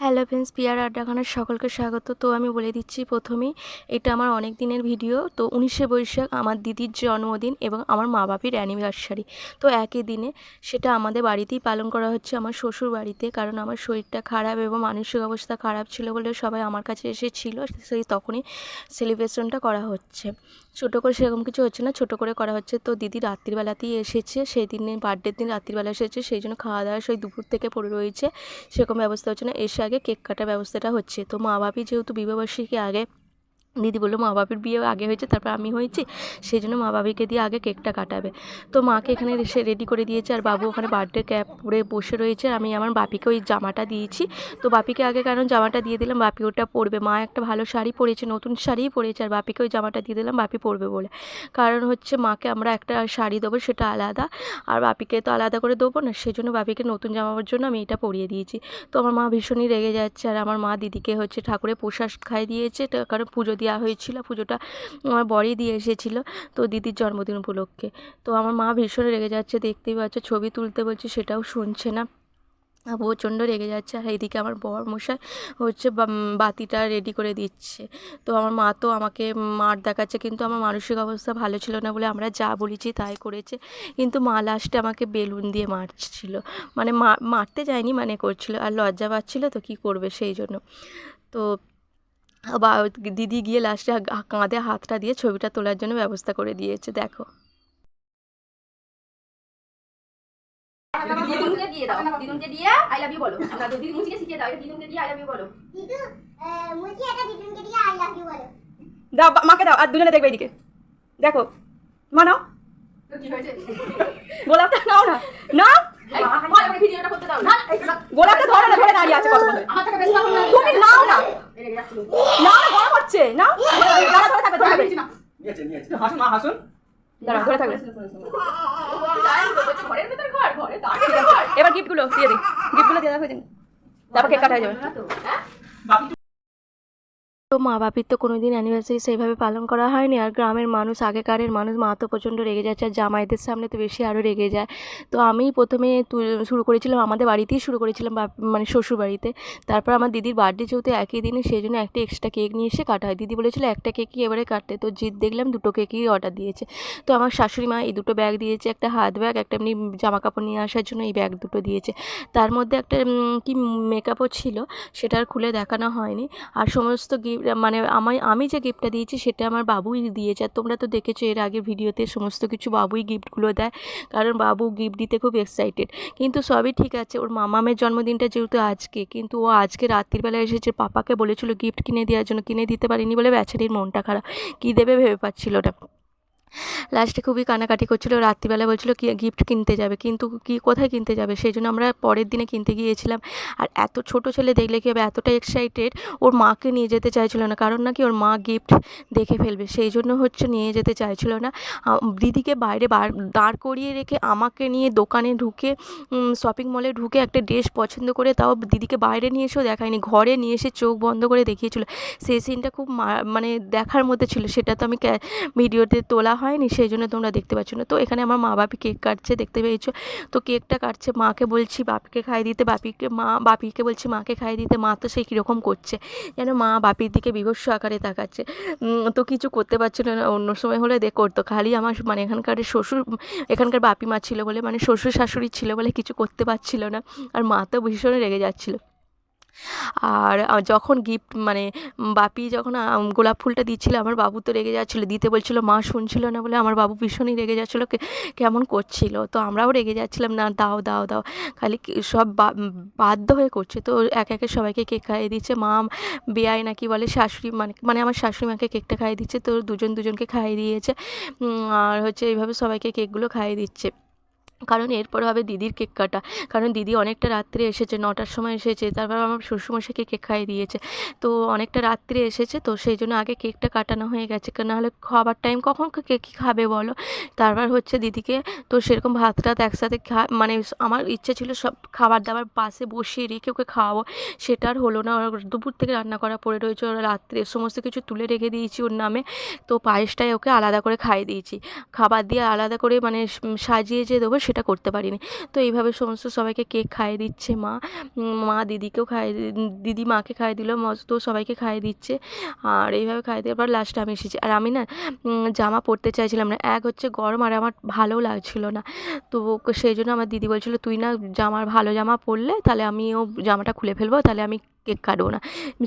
Hello friends, peer আড্ডাখানার সকলকে স্বাগত। তো আমি বলে দিচ্ছি প্রথমেই, এটা আমার অনেক দিনের ভিডিও। তো উনিশে বৈশাখ আমার দিদির জন্মদিন এবং আমার মা বাপির অ্যানিভার্সারি। তো একই দিনে সেটা আমাদের বাড়িতেই পালন করা হচ্ছে আমার শ্বশুর বাড়িতে। কারণ আমার শরীরটা খারাপ এবং মানসিক অবস্থা খারাপ ছিল বলে সবাই আমার কাছে এসেছিল। সেই তখনই সেলিব্রেশনটা করা হচ্ছে। ছোটো করে সেরকম কিছু হচ্ছে না, ছোটো করে করা হচ্ছে। তো দিদি রাত্রিবেলাতেই এসেছে, সেই দিনে বার্থডের দিন রাত্রিবেলা এসেছে। সেই জন্য খাওয়া দাওয়া সেই দুপুর থেকে পড়ে রয়েছে। সেরকম ব্যবস্থা হচ্ছে না। এসে আগে কেক কাটার ব্যবস্থাটা হচ্ছে। তো মা বাপি যেহেতু বিবাহবার্ষিকী আগে দিদি বলল, মা বাপির বিয়ে আগে হয়েছে, তারপর আমি হয়েছি, সেই জন্য মা বাবিকে দিয়ে আগে কেকটা কাটাবে। তো মাকে এখানে এসে রেডি করে দিয়েছে, আর বাবু ওখানে বার্থডে ক্যাপ পরে বসে রয়েছে আমি আমার বাপিকে ওই জামাটা দিয়েছি। তো বাপিকে আগে কারণ জামাটা দিয়ে দিলাম? বাপি ওটা পরবে। মা একটা ভালো শাড়ি পরেছে, নতুন শাড়িই পরেছে, আর বাপিকে ওই জামাটা দিয়ে দিলাম, বাপি পরবে বলে। কারণ হচ্ছে মাকে আমরা একটা শাড়ি দেবো, সেটা আলাদা, আর বাপিকে তো আলাদা করে দেবো না, সেই জন্য বাপিকে নতুন জামার জন্য আমি এটা পরিয়ে দিয়েছি। তো আমার মা ভীষণই রেগে যাচ্ছে, আর আমার মা দিদিকে হচ্ছে ঠাকুরের প্রসাদ খাইয়ে দিয়েছে কারণ পুজো দেওয়া হয়েছিল, পুজোটা আমার বরই দিয়ে এসেছিল, তো দিদির জন্মদিন উপলক্ষে। তো আমার মা ভীষণ রেগে যাচ্ছে, দেখতেই পাচ্ছ, ছবি তুলতে বলছে, সেটাও শুনছে না। প্রচণ্ড রেগে যাচ্ছে, আর এইদিকে আমার বর মশাই হচ্ছে বাতিটা রেডি করে দিচ্ছে। তো আমার মা তো আমাকে মার দেখাচ্ছে, কিন্তু আমার মানসিক অবস্থা ভালো ছিল না বলে আমরা যা বলেছি তাই করেছে। কিন্তু মা লাস্টে আমাকে বেলুন দিয়ে মারছিল। মানে মারতে যায়নি মানে করছিল, আর লজ্জা পাচ্ছিল তো কী করবে সেই জন্য। তো বা দিদি গিয়ে লাস্টে কাঁধে হাতটা দিয়ে ছবিটা তোলার জন্য ব্যবস্থা করে দিয়েছে দেখো। দিয়ে দাও দিদুনকে দিয়ে আই লাভ ইউ বলো। আমরা দিদি মুচিকে শিখিয়ে দাও এটা দিয়ে আই লাভ ইউ বলো। দিদু আহ, এটা দিদুনকে দিয়ে আই লাভ ইউ বলো। দাও মাকে দাও আর দুজনে দেখবে এদিকে। দেখো মা নাও গোলাপটা নাও না। না। গোলাপটা ধরো না ধরে দাঁড়িয়ে আছে কথা তুমি নাও না। না গরম হচ্ছে নাও দাঁড়া ধরে থাকবে ধরে থাকবে না নিয়েছে নিয়েছে। হাসুন মা হাসুন। দাঁড়া ধরে থাকবে ঘরের ভিতর ঘর ঘরে এবার গিফটগুলো দিয়ে দিই গিফটগুলো দিয়ে রাখো তারপর কেক কাটা হয়ে যাবে। তো মা বাপির তো কোনো দিন অ্যানিভার্সারি সেইভাবে পালন করা হয়নি। আর গ্রামের মানুষ, আগেকারের মানুষ মা তো প্রচণ্ড রেগে যাচ্ছে আর জামাইদের সামনে তো বেশি আরও রেগে যায়। তো আমি প্রথমে শুরু করেছিলাম, আমাদের বাড়িতেই শুরু করেছিলাম মানে শ্বশুর বাড়িতে। তারপর আমার দিদির বার্থডে যেহেতু একই দিনে, সেই জন্য একটা এক্সট্রা কেক নিয়ে এসে কাটা হয়। দিদি বলেছিল, একটা কেকই এবারে কাটতে। তো জিদ দেখলাম দুটো কেকই অর্ডার দিয়েছে। তো আমার শাশুড়ি মা এই দুটো ব্যাগ দিয়েছে, একটা হাত ব্যাগ একটা এমনি জামা কাপড় নিয়ে আসার জন্য এই ব্যাগ দুটো দিয়েছে। তার মধ্যে একটা কি মেকআপও ছিল, সেটা আর খুলে দেখানো হয়নি। আর সমস্ত গিফট মানে আমি আমি যে গিফটটা দিয়েছি সেটা আমার বাবুই দিয়েছে। আর তোমরা তো দেখেছ, এর আগের ভিডিওতে সমস্ত কিছু বাবুই গিফটগুলো দেয়। কারণ বাবু গিফট দিতে খুব এক্সাইটেড কিন্তু সবই ঠিক আছে, ওর মামামের জন্মদিনটা যেহেতু আজকে, কিন্তু ও আজকে রাত্রিবেলা এসেছে, পাপাকে বলেছিল গিফট কিনে দেওয়ার জন্য, কিনে দিতে পারিনি বলে বেচারির মনটা খারাপ। কী দেবে ভেবে পাচ্ছিল না। লাস্টে খুবই কানাকাটি করছিল, রাত্রিবেলা বলছিল কি গিফট কিনতে যাবে, কিন্তু কি, কোথায় কিনতে যাবে? সেই জন্য আমরা পরের দিনে কিনতে গিয়েছিলাম। আর এত ছোট ছেলে দেখলে কি হবে? এতটা এক্সাইটেড ওর মাকে নিয়ে যেতে চাইছিল না। কারণ নাকি ওর মা গিফট দেখে ফেলবে। সেই জন্য হচ্ছে নিয়ে যেতে চাইছিল না। দিদিকে বাইরে বার, দাঁড় করিয়ে রেখে আমাকে নিয়ে দোকানে ঢুকে শপিং মলে ঢুকে একটা ড্রেস পছন্দ করে তাও দিদিকে বাইরে নিয়ে এসেও দেখায়নি। ঘরে নিয়ে এসে চোখ বন্ধ করে দেখিয়েছিল। সেই সিনটা খুব মানে দেখার মধ্যে ছিল। সেটা তো আমি ভিডিওতে তোলা হয়নি সেই জন্য তোমরা দেখতে পাচ্ছ না। তো এখানে আমার মা বাপি কেক কাটছে, দেখতে পেয়েছ? তো কেকটা কাটছে, মাকে বলছি বাপিকে খাইয়ে দিতে, বাপিকে, মা, বাপিকে বলছি মাকে খাইয়ে দিতে, মা তো সেই কীরকম করছে। যেন মা বাপির দিকে বিভৎস আকারে তাকাচ্ছে। তো কিছু করতে পারছিল না, অন্য সময় হলে দেখ করতো। খালি আমার মানে এখানকার শ্বশুর, এখানকার বাপি মা ছিল বলে মানে শ্বশুর শাশুড়ি ছিল বলে কিছু করতে পারছিল না। আর মা তো ভীষণ রেগে যাচ্ছিল। আর যখন গিফট মানে বাপি যখন গোলাপ ফুলটা দিচ্ছিল, আমার বাবু তো রেগে যাচ্ছিল, দিতে বলছিল, মা শুনছিল না বলে আমার বাবু ভীষণই রেগে যাচ্ছিল কেমন করছিল? তো আমরাও রেগে যাচ্ছিলাম, না, দাও দাও দাও। খালি সব বাধ্য হয়ে করছে, তো এক একে সবাইকে কেক খাইয়ে দিচ্ছে, মা বেয়াই নাকি বলে শাশুড়ি মানে মানে আমার শাশুড়ি মাকে কেকটা খাইয়ে দিচ্ছে, তো দুজন দুজনকে খাইয়ে দিয়েছে আর হচ্ছে এইভাবে সবাইকে কেকগুলো খাইয়ে দিচ্ছে। কারণ এরপর হবে দিদির কেক কাটা। কারণ দিদি অনেকটা রাত্রে এসেছে, নটার সময় এসেছে, তারপর আমার শ্বশুরমশাইকে কেক খাইয়ে দিয়েছে। তো অনেকটা রাত্রে এসেছে, তো সেই জন্য আগে কেকটা কাটানো হয়ে গেছে। নাহলে খাবার টাইম কখন কেক খাবে বলো? তারপর হচ্ছে দিদিকে তো সেরকম ভাত টাত একসাথে খা মানে আমার ইচ্ছে ছিল সব খাবার দাবার পাশে বসিয়ে রেখে ওকে খাওয়াবো। সেটা আর হলো না, ওর দুপুর থেকে রান্না করা পড়ে রয়েছে, ওরা রাত্রে সমস্ত কিছু তুলে রেখে দিয়েছি ওর নামে। তো পায়েসটাই ওকে আলাদা করে খাইয়ে দিয়েছি। খাবার দিয়ে আলাদা করে মানে সাজিয়ে যে দেবো সেটা করতে পারিনি। তো এইভাবে সমস্ত সবাইকে কেক খাইয়ে দিচ্ছে মা। মা দিদিকেও খাইয়ে দিদি মাকে খাইয়ে দিল তো সবাইকে খাইয়ে দিচ্ছে। আর এইভাবে খাইয়ে দেওয়ার পর লাস্টে আমি এসেছি। আর আমি না জামা পরতে চাইছিলাম না। এক হচ্ছে গরম আর আমার ভালোও লাগছিল না। তো সেই জন্য আমার দিদি বলছিল, তুই না জামার ভালো জামা পরলে তাহলে আমিও জামাটা খুলে ফেলব। তাহলে আমি কেক কাটবো না।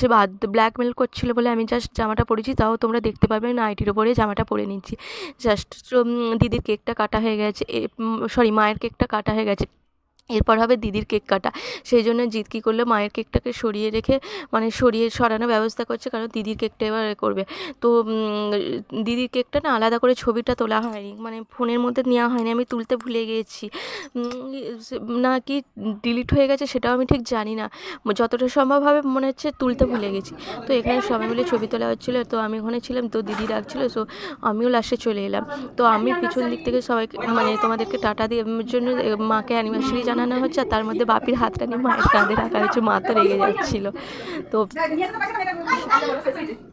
সে বাদ ব্ল্যাকমেল করছিল বলে আমি জাস্ট জামাটা পরেছি, তাও তোমরা দেখতে পারবে নাইটির ওপরে জামাটা পরে নিচ্ছি। জাস্ট দিদির কেকটা কাটা হয়ে গেছে সরি মায়ের কেকটা কাটা হয়ে গেছে। এরপর হবে দিদির কেক কাটা। সেই জন্য জিৎ কী করল, মায়ের কেকটাকে সরিয়ে রেখে মানে সরিয়ে সরানোর ব্যবস্থা করছে, কারণ দিদির কেকটা এবার করবে। তো দিদির কেকটা না আলাদা করে ছবিটা তোলা হয়নি মানে ফোনের মধ্যে নেওয়া হয়নি, আমি তুলতে ভুলে গিয়েছি না কি ডিলিট হয়ে গেছে সেটাও আমি ঠিক জানি না। যতটা সম্ভব হবে মনে হচ্ছে তুলতে ভুলে গেছি। তো এখানে সবাই মিলে ছবি তোলা হচ্ছিল, তো আমি ওখানে ছিলাম, তো দিদি ডাকছিলো, সো আমিও লাস্টে চলে এলাম। তো আমি পিছন দিক থেকে সবাইকে মানে তোমাদেরকে টাটা দিয়ে জন্য মাকে অ্যানিভার্সারি জানানো হচ্ছে আর তার মধ্যে বাপির হাতটা নিয়ে মায়ের কাঁধে রাখা হয়েছে মা তো রেগে যাচ্ছিল। তো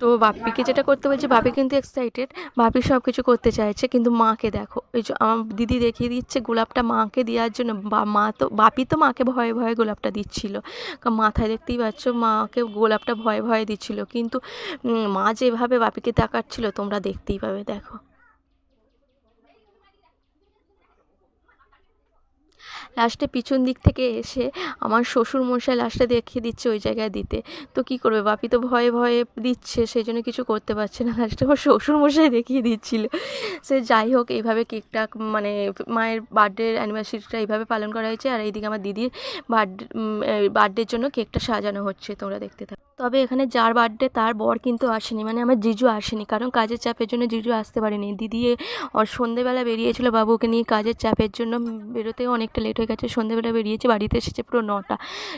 তো বাপিকে যেটা করতে বলছে, বাপি কিন্তু এক্সাইটেড বাপি সব কিছু করতে চাইছে, কিন্তু মাকে দেখো ওই যে আমার দিদি দেখিয়ে দিচ্ছে গোলাপটা মাকে দেওয়ার জন্য মা তো, বাপি তো মাকে ভয়ে ভয়ে গোলাপটা দিচ্ছিল। মাথায় দেখতেই পাচ্ছ, মাকে গোলাপটা ভয়ে ভয়ে দিচ্ছিল, কিন্তু মা যেভাবে বাপিকে তাকাচ্ছিল, তোমরা দেখতেই পাবে, দেখো। লাস্টে পিছন দিক থেকে এসে আমার শ্বশুর মশাই লাস্টে দেখিয়ে দিচ্ছে ওই জায়গায় দিতে। তো কী করবে? বাপি তো ভয়ে ভয়ে দিচ্ছে, সেই জন্য কিছু করতে পারছে না। লাস্টে আমার শ্বশুর মশাই দেখিয়ে দিচ্ছিল। সে যাই হোক, এইভাবে কেকটা মানে মায়ের বার্থডে অ্যানিভার্সারিটা এইভাবে পালন করা হয়েছে। আর এইদিকে আমার দিদির বার্থডে বার্থডের জন্য কেকটা সাজানো হচ্ছে, তোমরা দেখতে থাকো। তবে এখানে যার বার্থডে তার বর কিন্তু আসেনি। মানে আমার জিজু আসেনি। কারণ কাজের চাপের জন্য জিজু আসতে পারেনি। দিদি সন্ধেবেলা বেরিয়েছিল বাবুকে নিয়ে কাজের চাপের জন্য। বেরোতেও অনেকটা লেট হয়ে গেছে। সন্ধেবেলা বেরিয়েছে, বাড়িতে এসেছে পুরো নটা।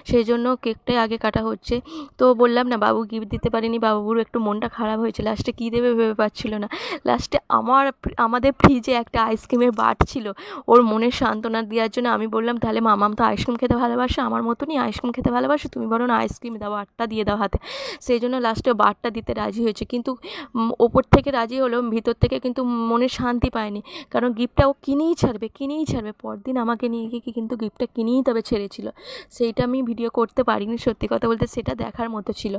সেই জন্য কেকটাই আগে কাটা হচ্ছে। তো বললাম না, বাবু গিফট দিতে পারিনি। বাবুর একটু মনটা খারাপ হয়েছে। লাস্টে কী দেবে ভেবে পাচ্ছিল না। লাস্টে আমার আমাদের ফ্রিজে একটা আইসক্রিমের বাট ছিল। ওর মনের সান্ত্বনা দেওয়ার জন্য আমি বললাম, তাহলে মামাম তো আইসক্রিম খেতে ভালোবাসে। আমার মতনই আইসক্রিম খেতে ভালোবাসে। তুমি বরং আইসক্রিম দাও, আটটা দিয়ে দাও হাতে। সেই জন্য লাস্টে বারটা দিতে রাজি হয়েছে। কিন্তু ওপর থেকে রাজি হলেও ভিতর থেকে কিন্তু মনে শান্তি পায়নি। কারণ গিফটটা ও কিনেই ছাড়বে কিনেই ছাড়বে। পরদিন আমাকে নিয়ে গিয়ে কিন্তু গিফটটা কিনেই তবে ছেড়েছিল। সেইটা আমি ভিডিও করতে পারিনি, সত্যি কথা বলতে সেটা দেখার মতো ছিল।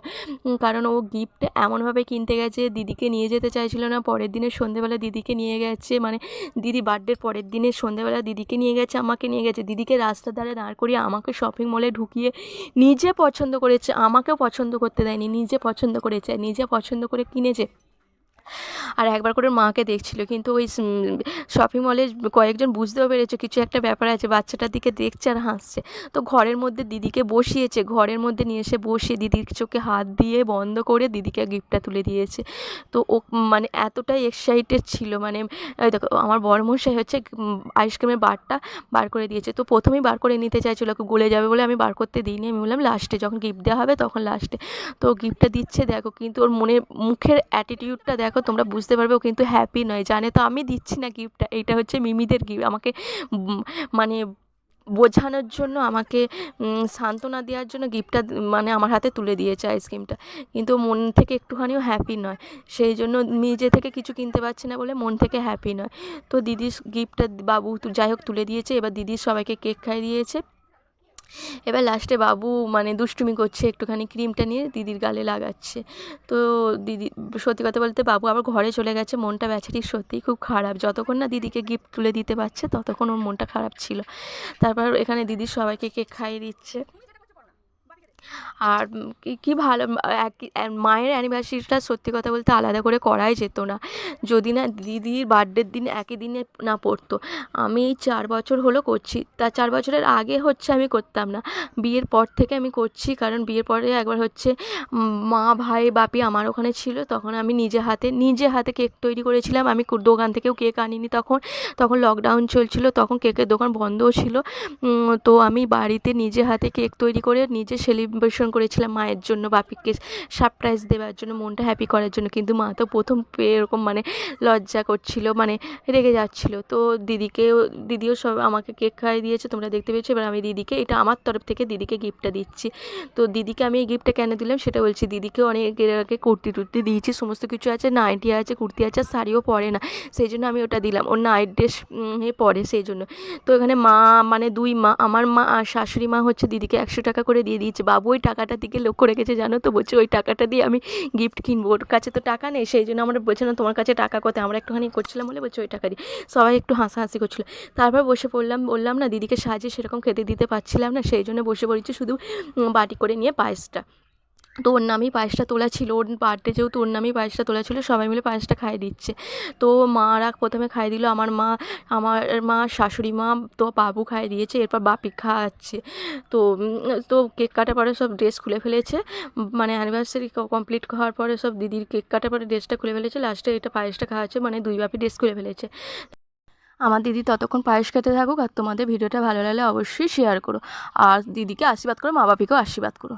কারণ ও গিফট এমনভাবে কিনতে গেছে, দিদিকে নিয়ে যেতে চাইছিল না। পরের দিনের সন্ধেবেলা দিদিকে নিয়ে গেছে মানে দিদি বার্থডের পরের দিনে সন্ধেবেলা দিদিকে নিয়ে গেছে, আমাকে নিয়ে গেছে। দিদিকে রাস্তার ধারে দাঁড় করিয়ে আমাকে শপিং মলে ঢুকিয়ে নিজে পছন্দ করেছে, আমাকেও পছন্দ করতে দেয়নি নিজে পছন্দ করেছে নিজে পছন্দ করে কিনেছে। আর একবার করে মাকে দেখছিল। কিন্তু ওই শপিং মলে কয়েকজন বুঝতেও পেরেছে, কিছু একটা ব্যাপার আছে, বাচ্চাটার দিকে দেখছে আর হাসছে। তো ঘরের মধ্যে দিদিকে বসিয়েছে, ঘরের মধ্যে নিয়ে এসে বসিয়ে দিদির চোখে হাত দিয়ে বন্ধ করে দিদিকে গিফটটা তুলে দিয়েছে। তো ও মানে এতটাই এক্সাইটেড ছিল মানে দেখো, আমার বড়মশাই হচ্ছে আইসক্রিমের বারটা বার করে দিয়েছে। তো প্রথমেই বার করে নিতে চাইছিলো গলে যাবে? বলে আমি বার করতে দিইনি। আমি বললাম লাস্টে যখন গিফট দেওয়া হবে তখন লাস্টে তো গিফটটা দিচ্ছে, দেখো, কিন্তু ওর মনে, মুখের অ্যাটিটিউডটা দেখো তোমরা বুঝতে পারবে ও কিন্তু হ্যাপি নয়, জানে তো আমি দিচ্ছি না গিফটটা এইটা হচ্ছে মিমিদের গিফট আমাকে মানে বোঝানোর জন্য, আমাকে সান্ত্বনা দেওয়ার জন্য গিফটটা মানে আমার হাতে তুলে দিয়েছে আইসক্রিমটা কিন্তু মন থেকে একটুখানিও হ্যাপি নয়। সেই জন্য নিজে থেকে কিছু কিনতে পারছে না বলে মন থেকে হ্যাপি নয়। তো দিদির গিফটটা বাবু যাই হোক তুলে দিয়েছে। এবার দিদির সবাইকে কেক খাইয়ে দিয়েছে। এবার লাস্টে বাবু মানে দুষ্টুমি করছে, একটুখানি ক্রিমটা নিয়ে দিদির গালে লাগাচ্ছে। তো দিদি, সত্যি কথা বলতে বাবু আবার ঘরে চলে গেছে, মনটা বেচারির সত্যিই খুব খারাপ। যতক্ষণ না দিদিকে গিফট তুলে দিতে পারছে, ততক্ষণ ওর মনটা খারাপ ছিল। তারপর এখানে দিদি সবাইকে কেক খাইয়ে দিচ্ছে। আর কি- ভালো মায়ের অ্যানিভার্সারিটা সত্যি কথা বলতে আলাদা করে করাই যেত না। যদি না দিদির বার্থডের দিন একই দিনে না পড়তো, আমি চার বছর হলো করছি। তা চার বছরের আগে হচ্ছে আমি করতাম না। বিয়ের পর থেকে আমি করছি, কারণ বিয়ের পরে একবার হচ্ছে মা, ভাই, বাপি আমার ওখানে ছিল, তখন আমি নিজে হাতে নিজে হাতে কেক তৈরি করেছিলাম। আমি দোকান থেকেও কেক আনিনি তখন। তখন লকডাউন চলছিল, তখন কেকের দোকান বন্ধও ছিল। তো আমি বাড়িতে নিজে হাতে কেক তৈরি করে নিজে সেলিব্রেশন ডেকোরেশন করেছিলাম মায়ের জন্য, বাপিকে সারপ্রাইজ দেওয়ার জন্য, মনটা হ্যাপি করার জন্য। কিন্তু মা তো প্রথম এরকম মানে লজ্জা করছিল মানে রেগে যাচ্ছিল। তো দিদিকেও দিদিও সব আমাকে কেক খাইয়ে দিয়েছে, তোমরা দেখতে পেয়েছ? এবার আমি দিদিকে, এটা আমার তরফ থেকে দিদিকে গিফটটা দিচ্ছি। তো দিদিকে আমি এই গিফটটা কেন দিলাম সেটা বলছি, দিদিকে অনেক এর আগে কুর্তি টুর্তি দিয়েছি, সমস্ত কিছু আছে নাইটি আছে, কুর্তি আছে শাড়িও পরে না। সেই জন্য আমি ওটা দিলাম, ওর নাইট ড্রেস পরে সেই জন্য। তো এখানে মা মানে দুই মা, আমার মা আর শাশুড়ি মা হচ্ছে দিদিকে একশো টাকা করে দিয়ে দিয়েছে, বাবু ওই টাকাটার দিকে লক্ষ্য রেখেছে, জানো তো? বলছে, ওই টাকাটা দিয়ে আমি গিফট কিনবো। ওর কাছে তো টাকা নেই, সেই জন্য আমরা বলছে, না, তোমার কাছে টাকা কোথায়? আমরা একটুখানি করছিলাম বলে বলছে, ওই টাকা দিয়ে। সবাই একটু হাসাহাসি করছিল। তারপর বসে পড়লাম, বললাম, না, দিদিকে সাজিয়ে সেরকম খেতে দিতে পারছিলাম না, সেই জন্য বসে পড়েছি শুধু বাটি করে নিয়ে পায়েসটা। তো ওর নামেই পায়েসটা তোলা ছিল, ওর বার্থডে যেহেতু ওর নামেই পায়েসটা তোলা ছিল, সবাই মিলে পায়েসটা খাইয়ে দিচ্ছে। তো মা মারা প্রথমে খাইয়ে দিল, আমার মা আমার মা, শাশুড়ি মা, তো বাবু খাইয়ে দিয়েছে, এরপর বাপি খাওয়াচ্ছে। তো তো কেক কাটার পরে সব ড্রেস খুলে ফেলেছে মানে অ্যানিভার্সারি কমপ্লিট হওয়ার পরে সব দিদির কেক কাটার পরে ড্রেসটা খুলে ফেলেছে লাস্টে এটা পায়েসটা খাওয়াচ্ছে মানে দুই বাপি ড্রেস খুলে ফেলেছে। আমার দিদি ততক্ষণ পায়েস খেতে থাকুক আর তোমাদের ভিডিওটা ভালো লাগলে অবশ্যই শেয়ার করো। আর দিদিকে আশীর্বাদ করো, মা বাপিকেও আশীর্বাদ করো।